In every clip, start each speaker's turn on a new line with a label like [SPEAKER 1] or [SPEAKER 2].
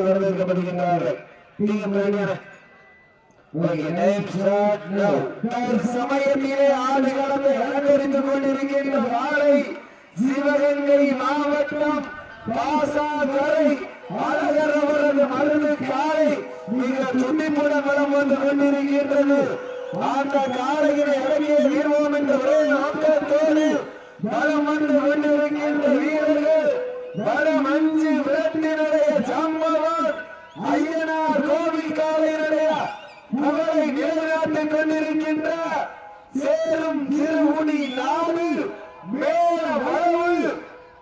[SPEAKER 1] வரவேற்கப்படுகின்றார்கள் அலங்கரித்துக் கொண்டிருக்கின்ற சிவகங்கை மாவட்டம் பாசாகரை அழகர் அவரது மருந்து காலை மிக துண்டிப்புடன் வளம் வந்து கொண்டிருக்கின்றது. அந்த காலையினை அடங்கிய வீழ்வோம் என்ற ஒரே நோக்கத்தோடு வளம் வந்து கொண்டிருக்கின்ற வீரர்கள் வளம் அஞ்சு விரட்டினுடைய சம்பவம் ஐயனார் கோவில் காலையினுடைய புகழை நிலைநாட்டிக் கொண்டிருக்கின்ற சேரும் சிறுகுடி நாடு மேல வளவு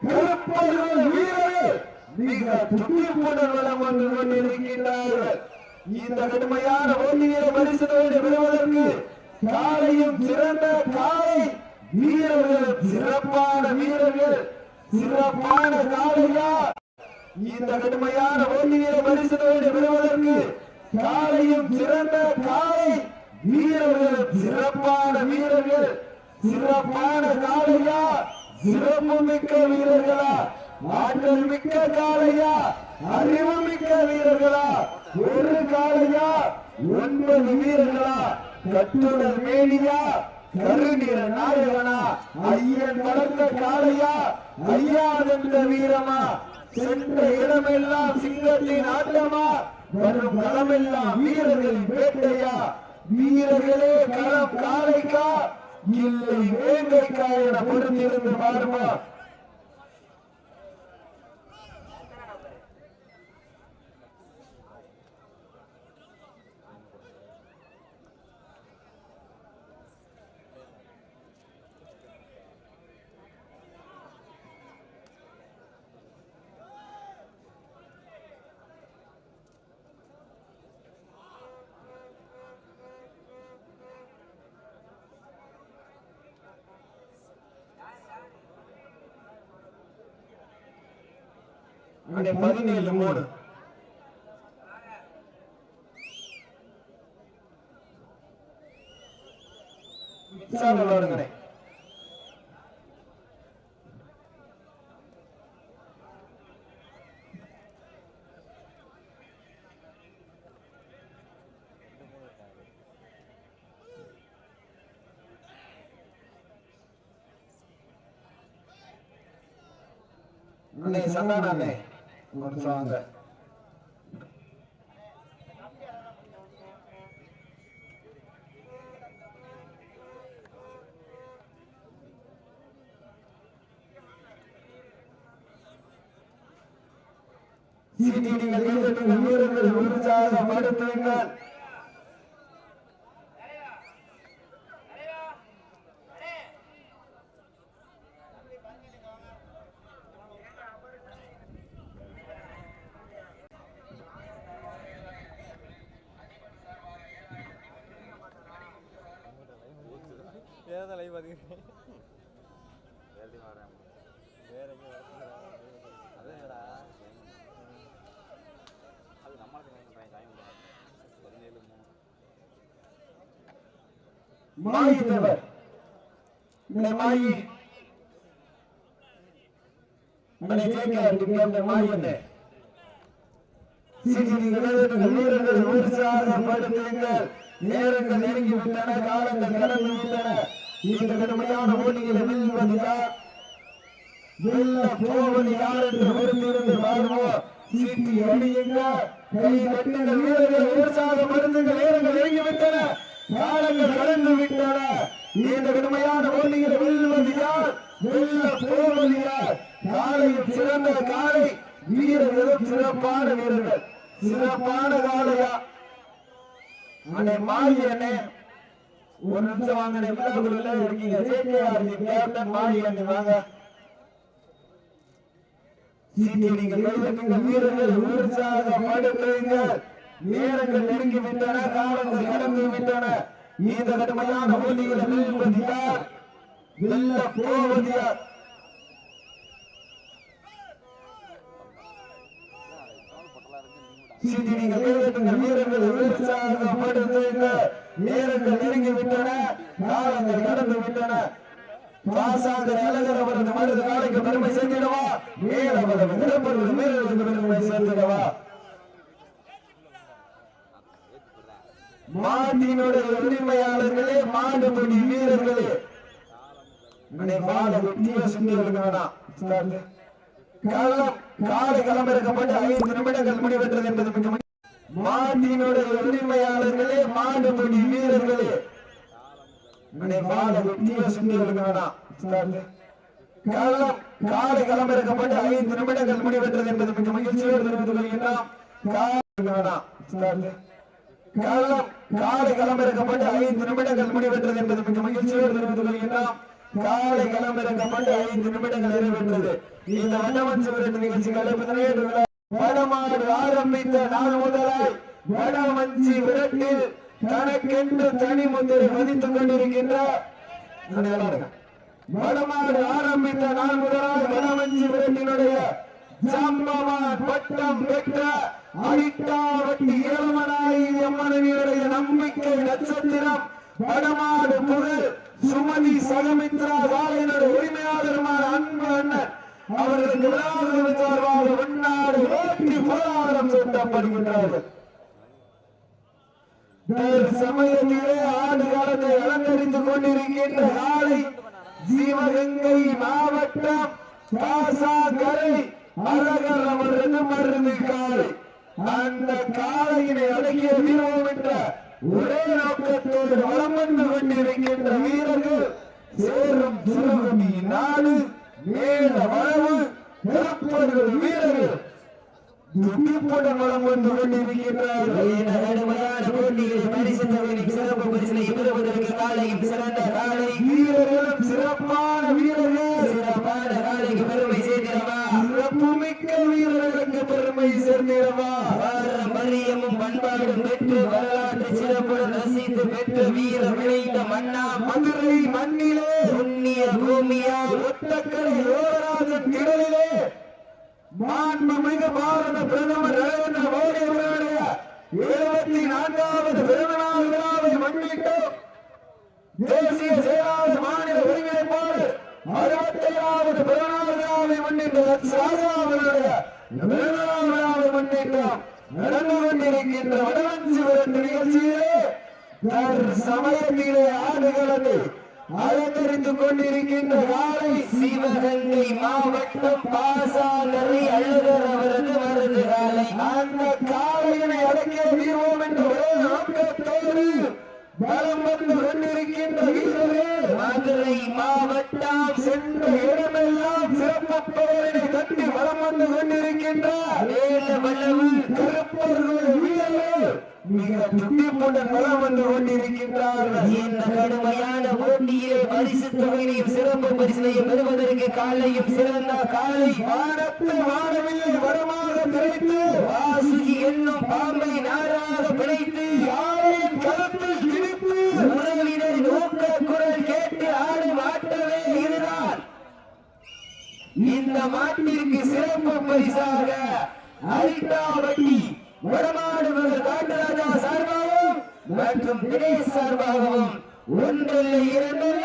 [SPEAKER 1] கருப்பர்கள் வீரர்கள் மிக துடிப்புடன் வளம் வந்து கொண்டிருக்கின்றார்கள். இந்த கடுமையான போட்டியில பரிசுகளை பெறுவதற்கு காலையும் சிறந்த காலை வீரர்கள் சிறப்பான வீரர்கள் சிறப்பான காலையா இந்த கடுமையான போட்டியில பரிசுகளோடு பெறுவதற்கு காலையும் சிறந்த காலை வீரர்கள் சிறப்பான வீரர்கள் சிறப்பான காலையா சிறப்பு மிக்க வீரர்களா? ஆற்றல் மிக்க காளையா? அறிவு மிக்க வீரர்களா? ஒரு காளையா? ஒன்பது வீரர்களா? கட்டுடல் மேனியா? கருநிற நாயகனா? ஐயன் வளர்த்த காளையா? ஐயா என்ற வீரமா? சென்ற இடமெல்லாம் சிங்கத்தின் ஆட்டமா? வரும் களமெல்லாம் வீரர்களின் வேட்டையா? வீரர்களே களம் காளைக்கா? இல்லை வேங்கைக்கா என பொறுத்திருந்து பாருமா? அங்கே பதினேழு மூணு. மின்சார விளையாடுங்களே அண்ணே சந்தான அண்ணே. ஒரு நிமிஷம் வாங்க சீட்டிடிகள் கைதட்டுங்கள் வீரர்கள் உற்சாகப்படுத்துங்கள் மாயித்தவர் இந்த மாயி அண்ணே கேட்க கேட்ட மாயி கைதட்டுங்கள் வீரர்கள் உற்சாகப்படுத்துங்கள் நேரங்கள் நெருங்கி விட்டன காலங்கள் கடந்து விட்டன இந்த கடுமையான போட்டியில் வெல்வது யார் வெல்ல போவது யார் என்று பொறுத்திருந்து வாழ்வோம். சீட்டி அடியுங்க கை கட்டுங்கள் வீரர்கள் உற்சாகப்படுத்துங்கள் நேரங்கள் நெருங்கி விட்டன காலங்கள் கடந்து விட்டன. இந்த கடுமையான போட்டியில் வெல்வது யார் வெல்ல போவது யார் காலையில் சிறந்த காலை வீரர்களும் சிறப்பான வீரர்கள். சிறப்பான காலையா அண்ணே மாறி அண்ணே. ஒரு நிமிஷம் வாங்க அண்ணே. இருக்கீங்க. ஜேகேஆர் கேப்டன் மாறி அண்ணே வாங்க. நீங்கள் கைதட்டுங்கள் வீரர்கள் உற்சாகப்படுத்துங்கள் நேரங்கள் நெருங்கி விட்டன காலங்கள் கடந்து விட்டன. இந்த கடுமையான போட்டியில் வெல்வது யார் வெல்ல போவது யார் நீங்கள் வீரர்கள் நேரங்கள் நெருங்கி விட்டன காலங்கள் கடந்து விட்டன. பாசாங்கர் அழகர் அவரது மருது காலைக்கு பெருமை சேர்த்திடவா மேலவரது விருப்பம் பெருமை சேர்த்திடவா மாட்டினுடைய உரிமையாளர்களே மாடுபடி வீரர்களே. காலை களம் இறக்கப்பட்டு ஐந்து நிமிடங்கள் முடிவெற்றது என்பது மிக மாட்டினுடைய உரிமையாளர்களே மாடுபடி வீரர்களே. காலை களம் இறக்கப்பட்டு ஐந்து நிமிடங்கள் முடிவெற்றது என்பது மிக மகிழ்ச்சியோடு தெரிவித்துக் கொள்கின்றோம். காலம் காலை களம் இறக்கப்பட்டு ஐந்து நிமிடங்கள் முடிவெற்றது என்பது மிக மகிழ்ச்சியோடு தெரிவித்துக் கொள்கின்றோம். காலை களம் இறக்கப்பட்டு ஐந்து நிமிடங்கள் நிறைவேற்றது. இந்த வண்ணமஞ்சு விரட்டு நிகழ்ச்சிகளை பதினேழு வடமாடு ஆரம்பித்த நாள் முதலாய் வடமஞ்சி விரட்டில் தனக்கென்று தனி முத்திரை பதித்துக் கொண்டிருக்கின்ற வடமாடு. ஆரம்பித்த நாள் முதலாய் வடமஞ்சி விரட்டினுடைய ஜம்பவான் பட்டம் பெற்ற அடிட்டாவட்டி இளமனாய் அம்மனுடைய நம்பிக்கை நட்சத்திரம் வடமாடு புகழ் சுமதி சகமித்ரா வாழையினுடைய உரிமையாளருமான அன்பு அண்ணன். அவர்களுக்கு விழாவிற்கு சார்பாக உன்னாடு ஓட்டி புகழாரம் சூட்டப்படுகின்றார்கள். வேறு சமயத்திலே ஆண்டு காலத்தை அலங்கரித்துக் கொண்டிருக்கின்ற காலை சிவகங்கை மாவட்டம் காசாகரை அழகர் அவரது மருந்து காலை. அந்த காளையினை அடக்கிய வீரம் என்ற ஒரே நோக்கத்தோடு வளம் வந்து கொண்டிருக்கின்ற வீரர்கள் சேரும் சிறுகமி நாடு மேல வளவு நிரப்பர்கள் வீரர்கள். துடிப்புடன் வளம் வந்து கொண்டிருக்கின்றார்கள்.
[SPEAKER 2] இந்த கடுமையான போட்டியில் பரிசு தொகையின் சிறப்பு பரிசினை பெறுவதற்கு காலையும் சிறந்த காலை
[SPEAKER 1] வீரர்களும் சிறப்பான வீரர்கள்
[SPEAKER 2] சிறப்பான காலைக்கு பெருமை சேர்க்கிறவா
[SPEAKER 1] சிறப்புமிக்க வீரர்களுக்கு பெருமை சேர்ந்திடவா
[SPEAKER 2] பாரம்பரியமும் பண்பாடும் பெற்று வரலாற்று சிறப்புடன் ரசித்து பெற்று வீர விளைந்த மன்னா
[SPEAKER 1] மதுரை மண்ணிலே
[SPEAKER 2] புண்ணிய பூமியா
[SPEAKER 1] ஒத்தக்கரை யோகராஜன் திடலிலே மாண்புமிகு பாரத பிரதமர் நரேந்திர மோடி அவர்களுடைய எழுபத்தி நான்காவது பிறந்தநாள் விழாவை முன்னிட்டு தேசிய செயலாளர் மாநில ஒருங்கிணைப்பாளர் அறுபத்தி அறுபத்தேழாவது பிறந்தநாள் விழாவை முன்னிட்டு ராஜா அவர்களுடைய பிறந்தநாள் விழாவை முன்னிட்டு நடந்து கொண்டிருக்கின்ற வடவஞ்சி விரட்டு நிகழ்ச்சியிலே சமயத்திலே ஆடுகளது அலங்கரித்துக் கொண்டிருக்கின்ற காலை
[SPEAKER 2] சிவகங்கை மாவட்டம் பாசாங்கரை அழகர் அவரது மருது காலை.
[SPEAKER 1] அந்த காளையினை அடக்கிய வீரோம் என்ற ஒரே நோக்கத்தோடு பலம் வந்து கொண்டிருக்கின்ற வீரரே
[SPEAKER 2] மதுரை மாவட்டம்
[SPEAKER 1] சென்ற இடமெல்லாம் சிறப்பு பெயரினை வந்து கொண்டிருக்கின்றார்
[SPEAKER 2] மேல வல்லவு
[SPEAKER 1] கருப்பர்கள் வீரர்கள் மிக துடிப்புடன் வலம் வந்து கொண்டிருக்கின்றார்கள்.
[SPEAKER 2] இந்த கடுமையான போட்டியிலே பரிசு தொகையையும் சிறப்பு பரிசினையும் பெறுவதற்கு காலையும் சிறந்த காலை
[SPEAKER 1] வானத்து வானவில்லை வரமாக கிடைத்து
[SPEAKER 2] வாசுகி என்னும் பாம்பை நாராக பிழைத்து பரிசாக அரிட்டாவட்டி வடமாடு மகள் சார்பாகவும் மற்றும் தினேஷ் சார்பாகவும் ஒன்றல்ல இரண்டல்ல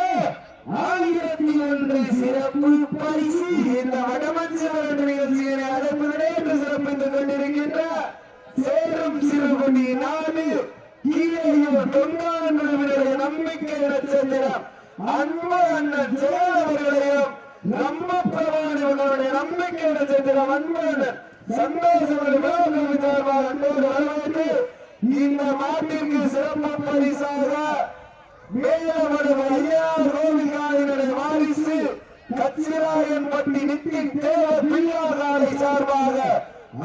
[SPEAKER 2] ஆயிரத்தி ஒன்று சிறப்பு பரிசு.
[SPEAKER 1] இந்த வடமஞ்சி விரட்டு நிகழ்ச்சியினை என்று சிறப்பித்துக் கொண்டிருக்கின்ற சேரும் சிறுகுடி நாடு கீழையூர் தொங்கானுடைய நம்பிக்கை நட்சத்திரம் அன்பு அண்ணன் ஜெயல் அவர்களையும் நம்ம பிரபானிகளுடைய நம்பிக்கை நட்சத்திரம் அன்பு அண்ணன் சந்தோஷம் சார்பாக அன்போடு வரவேற்று இந்த மாட்டிற்கு சிறப்பு பரிசாக மேலவரது ஐயா கோவிகாயினுடைய வாரிசு கச்சிராயன்பட்டி நித்தின் தேவ பிள்ளாகாலை சார்பாக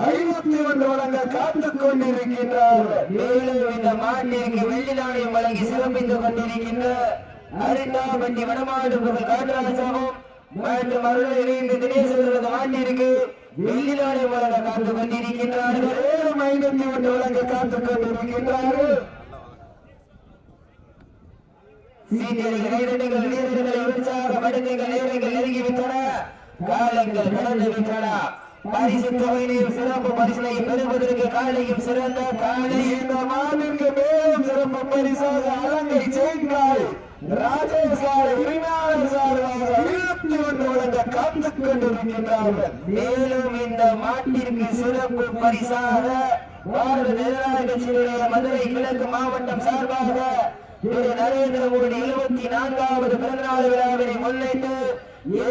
[SPEAKER 1] ஐநூத்தி ஒன்று வழங்க காத்துக் கொண்டிருக்கின்றார்கள்
[SPEAKER 2] மேலும் இந்த மாட்டிற்கு வெள்ளி நாணயம் வழங்கி சிறப்பித்துக் கொண்டிருக்கின்ற அரிட்டாபட்டி வடமாடு புகழ் காட்டுராஜாவும் மற்றும் அருளை இணைந்து தினேசர்களது மாட்டிற்கு வெள்ளி நாணயம் வழங்க காத்துக் கொண்டிருக்கின்றார்கள்.
[SPEAKER 1] மேலும் ஐநூத்தி ஒன்று வழங்க காத்துக் கொண்டிருக்கின்றார்கள்.
[SPEAKER 2] சீனியர்கள் வீரர்கள் வீரர்களை உற்சாகப்படுத்துங்கள் நேரங்கள் நெருங்கிவிட்டன. காலங்கள் கடந்து விட்டன பரிசு தொகையினையும் சிறப்பு பரிசினையும் பெறுவதற்கு காலையும் சிறந்த காலை.
[SPEAKER 1] இந்த மாநில மேலும் சிறப்பு பரிசாக அலங்கரி செயின்காய் ராஜேஷ் சார் உரிமையாளர் சார்பாக இருபத்தி ஒன்று வழங்க காத்துக் கொண்டிருக்கின்றார்கள்.
[SPEAKER 2] மேலும் இந்த மாட்டிற்கு சிறப்பு பரிசாக பாரத ஜனநாயக கட்சியினுடைய மதுரை கிழக்கு மாவட்டம் சார்பாக திரு நரேந்திர மோடி இருபத்தி நான்காவது பிறந்தநாள் விழாவினை முன்னிட்டு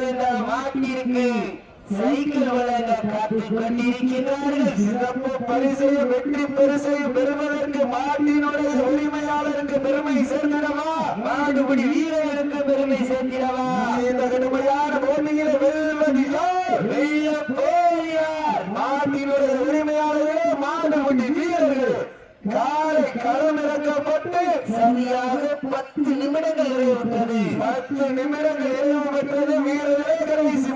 [SPEAKER 2] இந்த மாட்டிற்கு சைக்கிள் வழங்க காத்துக் கொண்டிருக்கின்றார்கள்
[SPEAKER 1] சிறப்பு பரிசையும் வெற்றி பரிசையும் பெறுவதற்கு மாட்டினுடைய உரிமையாளருக்கு பெருமை சேர்ந்திடவா?
[SPEAKER 2] மாடுபிடி வீரருக்கு பெருமை சேர்த்திடவா
[SPEAKER 1] இந்த கடுமையான போட்டியில வெல்வது வெய்ய போயார் மாட்டினுடைய உரிமையாளர்களே மாடுபடி வீரர்கள். காலை களமிறக்கப்பட்டு
[SPEAKER 2] சரியாக பத்து நிமிடங்கள் நிறைவுற்றது.
[SPEAKER 1] பத்து நிமிடங்கள் நிறைவு பெற்றது வீரர்களே.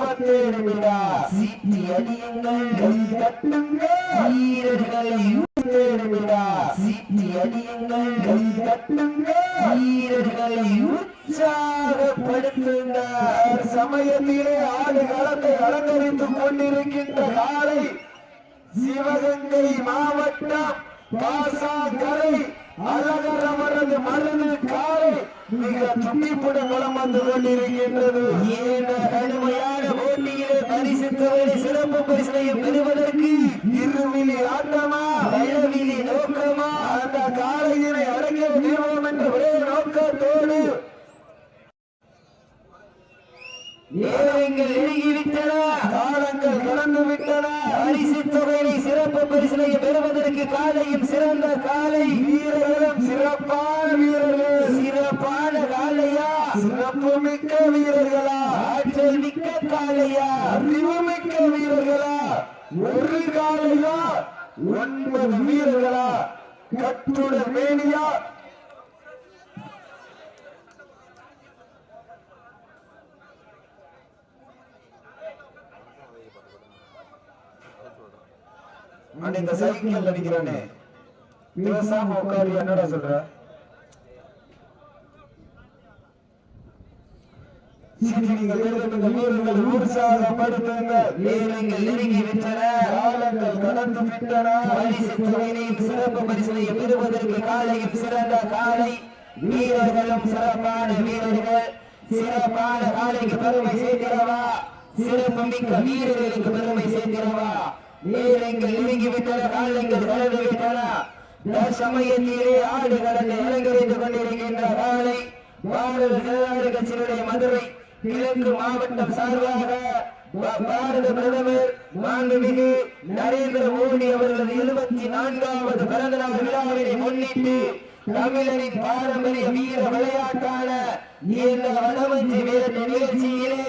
[SPEAKER 1] கடைசி பத்து நிமிடம்
[SPEAKER 2] சீட்டி அடியுங்கள்
[SPEAKER 1] கை தட்டுங்க
[SPEAKER 2] வீரர்களை
[SPEAKER 1] பத்து நிமிடம்
[SPEAKER 2] சீட்டி அடியுங்கள்
[SPEAKER 1] கை தட்டுங்க
[SPEAKER 2] வீரர்களை
[SPEAKER 1] உற்சாகப்படுத்துங்கள் சமயத்திலே ஆடு களத்தை அலங்கரித்துக் கொண்டிருக்கின்ற காலை சிவகங்கை மாவட்டம் பாசாக்கரை அழகர் அவரது மருது காலை மிக துண்டிப்புடன் வளம் வந்து கொண்டிருக்கின்றது
[SPEAKER 2] கடுமையான போட்டியிலே பரிசு தொகை சிறப்பு பரிசனையும் பெறுவதற்கு
[SPEAKER 1] இருவிழி ஆட்டமா
[SPEAKER 2] வயவிலி நோக்கமா
[SPEAKER 1] அந்த காலையினை அடங்க தீபம் என்ற ஒரே நோக்கத்தோடு
[SPEAKER 2] நேரங்கள் எழுகிவிட்டன
[SPEAKER 1] காலங்கள் கடந்து விட்டன
[SPEAKER 2] பரிசு தொகையை சிறப்பு பரிசனை பெறுவதற்கு காலையும் சிறந்த காலை.
[SPEAKER 1] வீரர்களும் சிறப்பான வீரர்கள்.
[SPEAKER 2] சிறப்பான காலையா?
[SPEAKER 1] சிறப்பு மிக்க வீரர்களா?
[SPEAKER 2] ஆற்றல் மிக்க காலையா?
[SPEAKER 1] அறிவு மிக்க வீரர்களா? ஒரு காலையா? ஒன்பது வீரர்களா? கட்டுடல் மேனியா அண்ணே, இந்த சைக்கிள் அடிக்கிறானே பேசாம உட்காரு என்னடா சொல்ற?
[SPEAKER 2] சிறப்பு பரிசனை பெறுவதற்கு காலையும் சிறந்த காலை. வீரர்களும் சிறப்பான வீரர்கள். சிறப்பான காலைக்கு பெருமை சேர்க்கிறவா? சிறப்பு மிக்க வீரர்களுக்கு பெருமை சேர்க்கிறவா? நேரங்கள் நெருங்கிவிட்டன காலங்கள் கடந்து விட்டன சமயத்திலே ஆடு கடந்து அலங்கரித்துக் கொண்டிருக்கின்ற காலை பாரத ஜனநாயக கட்சியினுடைய மதுரை கிழக்கு மாவட்டம் சார்பாக பாரத பிரதமர் மாண்புமிகு நரேந்திர மோடி அவர்களது எழுபத்தி நான்காவது பிறந்த நாள் விழாவினை முன்னிட்டு தமிழரின் பாரம்பரிய வீர விளையாட்டான இந்த வடமஞ்சி விரட்டு நிகழ்ச்சியிலே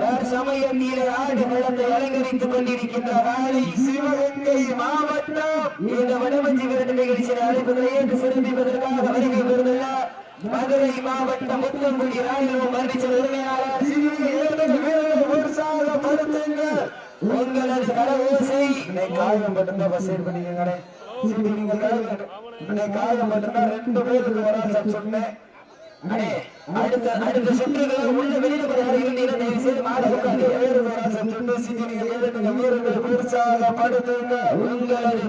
[SPEAKER 2] தற்சமயத்திலே ஆடு நிலத்தை அலங்கரித்துக் கொண்டிருக்கின்ற காலை
[SPEAKER 1] சிவகங்கை மாவட்டம்.
[SPEAKER 2] இந்த வடமஞ்சி விரட்டு நிகழ்ச்சியை அழைப்பதை ஏற்று சிறப்பிப்பதற்காக வருகை பெறுந்துள்ள மதுரை மாவட்டம் முத்தங்குடி ராணுவம் அறிவிச்ச உரிமையாளர்
[SPEAKER 1] சிவகங்கை வீரர்கள் உற்சாகப்படுத்துங்கள்
[SPEAKER 2] உங்களது கடவோசை
[SPEAKER 1] காயம் மட்டும்தான் பஸ் ஏறி பண்ணிக்கங்கண்ணே காயம் மட்டும்தான் ரெண்டு பேருக்கு வரா சொன்னேன்.
[SPEAKER 2] அடுத்த அடுத்த சுற்றுகளை உள்ள வெளியில கொஞ்சம் தயவு செய்து மாட கூடாது
[SPEAKER 1] பேருக்கு வரா வீரர்கள்
[SPEAKER 2] உங்களது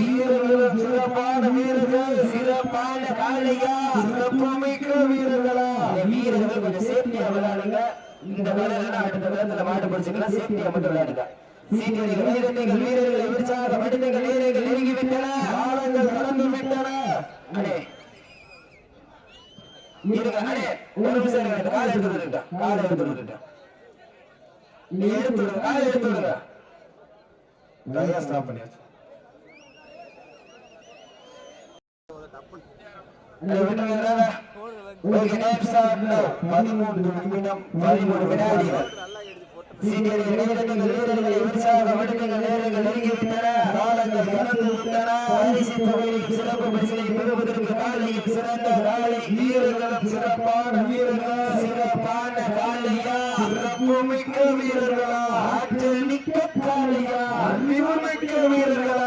[SPEAKER 1] வீரர்களும் சிறப்பான வீரர்கள்
[SPEAKER 2] சிறப்பான காலையா
[SPEAKER 1] வீரர்களா?
[SPEAKER 2] வீரர்கள் கொஞ்சம் சேஃப்டியா விளையாடுங்க. இந்த விளையாடுங்க அடுத்த விளையாட்டுல மாட்டு பிடிச்சிக்கலாம் சேஃப்டியா மட்டும் விளையாடுங்க. சீனியர்கள் வீரர்கள் வீரர்களை உற்சாகப்படுத்துங்கள் வீரர்கள் நெருங்கி விட்டன
[SPEAKER 1] காலங்கள் கடந்து விட்டன
[SPEAKER 2] அடே
[SPEAKER 1] பதிமூன்று நிமிடம்
[SPEAKER 2] பதிமூணு வினாடிகள். சீனியர் வீரர்கள் நேரங்கள் நெருங்கிவிட்டன.
[SPEAKER 1] காலங்கள் கடந்து விட்டன.
[SPEAKER 2] பரிசு தொகையில் சிறப்பு பரிசினை பெறுவதற்கு காலையில் சிறந்த காலை.
[SPEAKER 1] சிறப்பான வீரர்களா?
[SPEAKER 2] சிறப்பான காலையா?
[SPEAKER 1] சிறப்பு மிக்க வீரர்களா?
[SPEAKER 2] ஆற்றல் மிக்க காலையா?
[SPEAKER 1] அறிவு மிக்க வீரர்களா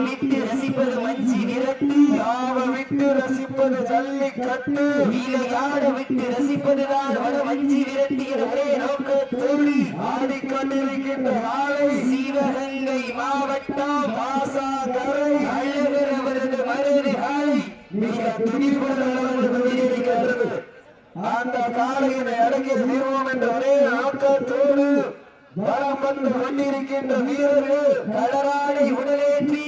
[SPEAKER 2] விட்டு ரசிப்பது மஞ்சி விரட்டு
[SPEAKER 1] யாவ விட்டு ரசிப்பது ஜல்லிக்கட்டு
[SPEAKER 2] வீரையாட விட்டு ரசிப்பதுதான் வர மஞ்சி விரட்டு என ஒரே நோக்கத்தோடு
[SPEAKER 1] ஆடிக்கொண்டிருக்கின்ற காலை
[SPEAKER 2] சிவகங்கை மாவட்டம்
[SPEAKER 1] பாசாகரை
[SPEAKER 2] அழகர் அவரது மருது காலை.
[SPEAKER 1] மிக துணிவுடன் அந்த கொண்டிருக்கின்றது காலையினை அடக்கிய தீர்வோம் என்ற ஒரே நோக்கத்தோடு வலம் வந்து கொண்டிருக்கின்ற வீரர்கள்
[SPEAKER 2] கடராடை உடலேற்றி.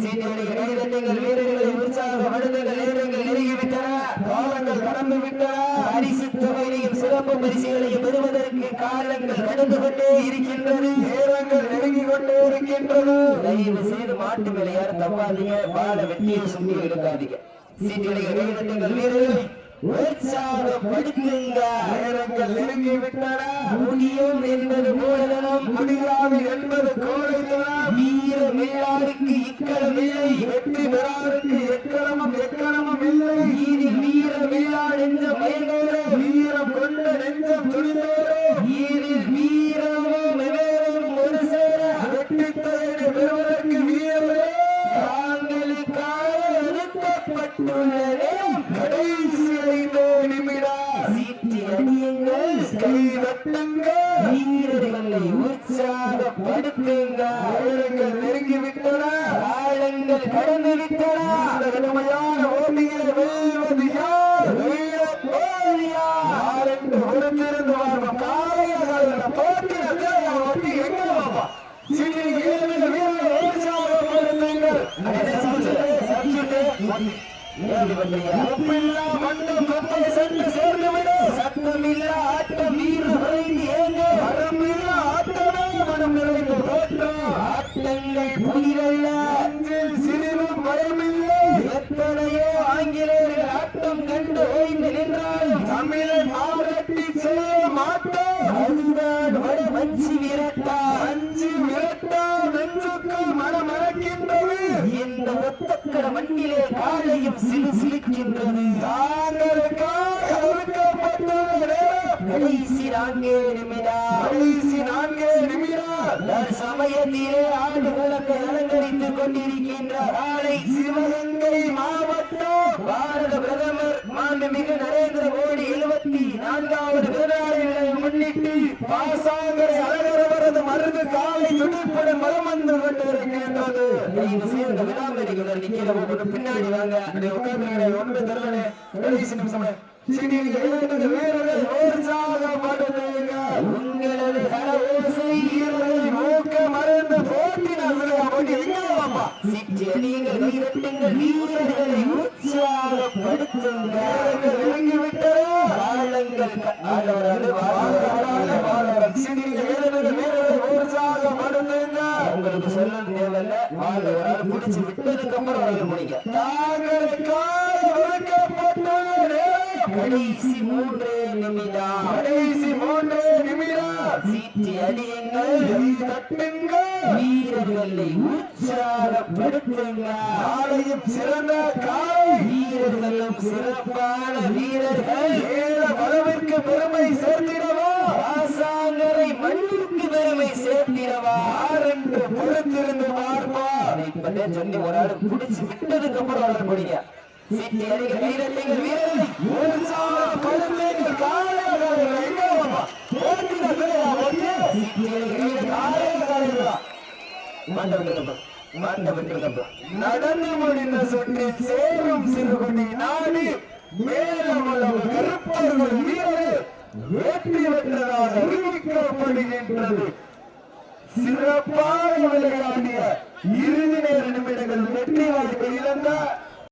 [SPEAKER 2] சீனியர்கள் கைதட்டுங்கள் வீரர்களை உற்சாகப்படுத்துங்கள் நேரங்கள் நெருங்கிவிட்டன.
[SPEAKER 1] காலங்கள் கடந்து விட்டன.
[SPEAKER 2] பரிசு தொகையையும் சிறப்பு பரிசுகளையும் பெறுவதற்கு காலங்கள் கடந்து கொண்டே இருக்கின்றது.
[SPEAKER 1] நேரங்கள் நெருங்கி கொண்டே இருக்கின்றது.
[SPEAKER 2] தயவு செய்து மாட்டு மேலே யாரும் தப்பாதீங்க. பால வெட்டியை சுண்டி எடுக்காதீங்க. உற்சாகப்படுத்துங்க.
[SPEAKER 1] நேரங்கள் நெருங்கி விட்டன?
[SPEAKER 2] முடியும் என்பது மூலதனம்
[SPEAKER 1] முடியாது என்பது கோழைத்தனம்
[SPEAKER 2] வீர மேலாருக்கு இக்கலமில்லை.
[SPEAKER 1] வெற்றி பெறாருக்கு எக்கணமும் எக்கணமும் இல்லை.
[SPEAKER 2] வீதில் வீர மேலா நெஞ்ச மயங்கோடு
[SPEAKER 1] வீரம் கொண்ட நெஞ்சம் துணிந்தோடு
[SPEAKER 2] வீரர்களை உற்சாகப்படுத்துங்க
[SPEAKER 1] நேரங்கள் நெருங்கி விட்டன
[SPEAKER 2] கடந்து விட்டன.
[SPEAKER 1] கடுமையான போட்டியில்
[SPEAKER 2] ஆட்டங்கள் புதிரல்ல
[SPEAKER 1] சிறிதும் பயமில்லை
[SPEAKER 2] எத்தனையோ ஆங்கிலேயர்கள் ஆட்டம் கண்டு ஓய்ந்து நின்றால்
[SPEAKER 1] தமிழை மாவட்டி செய்ய மாட்டோம்.
[SPEAKER 2] அதுதான் வட வஞ்சி விரட்டா.
[SPEAKER 1] அஞ்சு விரட்டா நெஞ்சுக்கு மனமறக்கின்றது.
[SPEAKER 2] இந்த ஒத்தக்கட மண்ணிலே காலையும் சிலு சிலிக்கின்றது.
[SPEAKER 1] தாங்களுக்காக ஒதுக்கப்பட்டுள்ள
[SPEAKER 2] கடைசி நான்கே நிமிடம்.
[SPEAKER 1] கடைசி நான்கே நிமிடம்
[SPEAKER 2] சமயத்திலே ஆண்டு அலங்கரித்துக் கொண்டிருக்கின்ற ஆலை
[SPEAKER 1] சிவகங்கை மாவட்டம்
[SPEAKER 2] பாரத பிரதமர் மாண்புமிகு நரேந்திர மோடி எழுபத்தி நான்காவது பிறநாளை முன்னிட்டு
[SPEAKER 1] பாசாங்கரை அழகரவரது மருந்து காலை துடிப்பட மரம் வந்து கொண்டிருக்கின்றது.
[SPEAKER 2] தயவு நிக்கிறவங்க பின்னாடி வாங்க.
[SPEAKER 1] அப்படியே உட்கார்ந்து ஒன்று தருவனே கடைசி நிமிஷம். சீனியில் எழுதுறது வீரர்களை மூக்க மறந்து போட்டி நடத்துங்க போட்டி எங்க வாப்பா.
[SPEAKER 2] வீரர்களை உற்சாகப்படுத்துங்க. உங்களுக்கு சொல்ல தேவையில்ல. வாழ் ஒரு ஆள் பிடிச்சு விட்டதுக்கு அப்புறம் ஒரு முடிங்க
[SPEAKER 1] தாங்களுக்காக ஒதுக்கப்பட்டுள்ள
[SPEAKER 2] கடைசி மூன்று நிமிடம்.
[SPEAKER 1] கடைசி மூன்று நிமிடம்.
[SPEAKER 2] சீட்டி அடியுங்கள்.
[SPEAKER 1] கை தட்டுங்க
[SPEAKER 2] வீரர்களை உற்சாகப்படுத்துங்க
[SPEAKER 1] காலையும் சிறந்த காலை.
[SPEAKER 2] வீரர்களும் சிறப்பான வீரர்கள்.
[SPEAKER 1] ஏழ பலவிற்கு பெருமை சேர்த்திடவா?
[SPEAKER 2] ஆசாங்கரை மண்ணிற்கு பெருமை சேர்த்திடவா?
[SPEAKER 1] என்று பொறுத்திருந்து பார்ப்பா
[SPEAKER 2] இப்பதே சொல்லி ஒரு ஆள் பிடிச்சு விட்டதுக்கு அப்புறம் பிடிங்க
[SPEAKER 1] நடந்து முடிந்த சுற்றி சேரும் சிறுகுடி நாடு மேலும் கருப்பர்கள் வீரர்கள் வெற்றி பெற்றதாக அறிவிக்கப்படுகின்றது சிறப்பாக விளையாடிய இறுதி நேர நிமிடங்கள் வெற்றி வாய்ப்பு இழந்த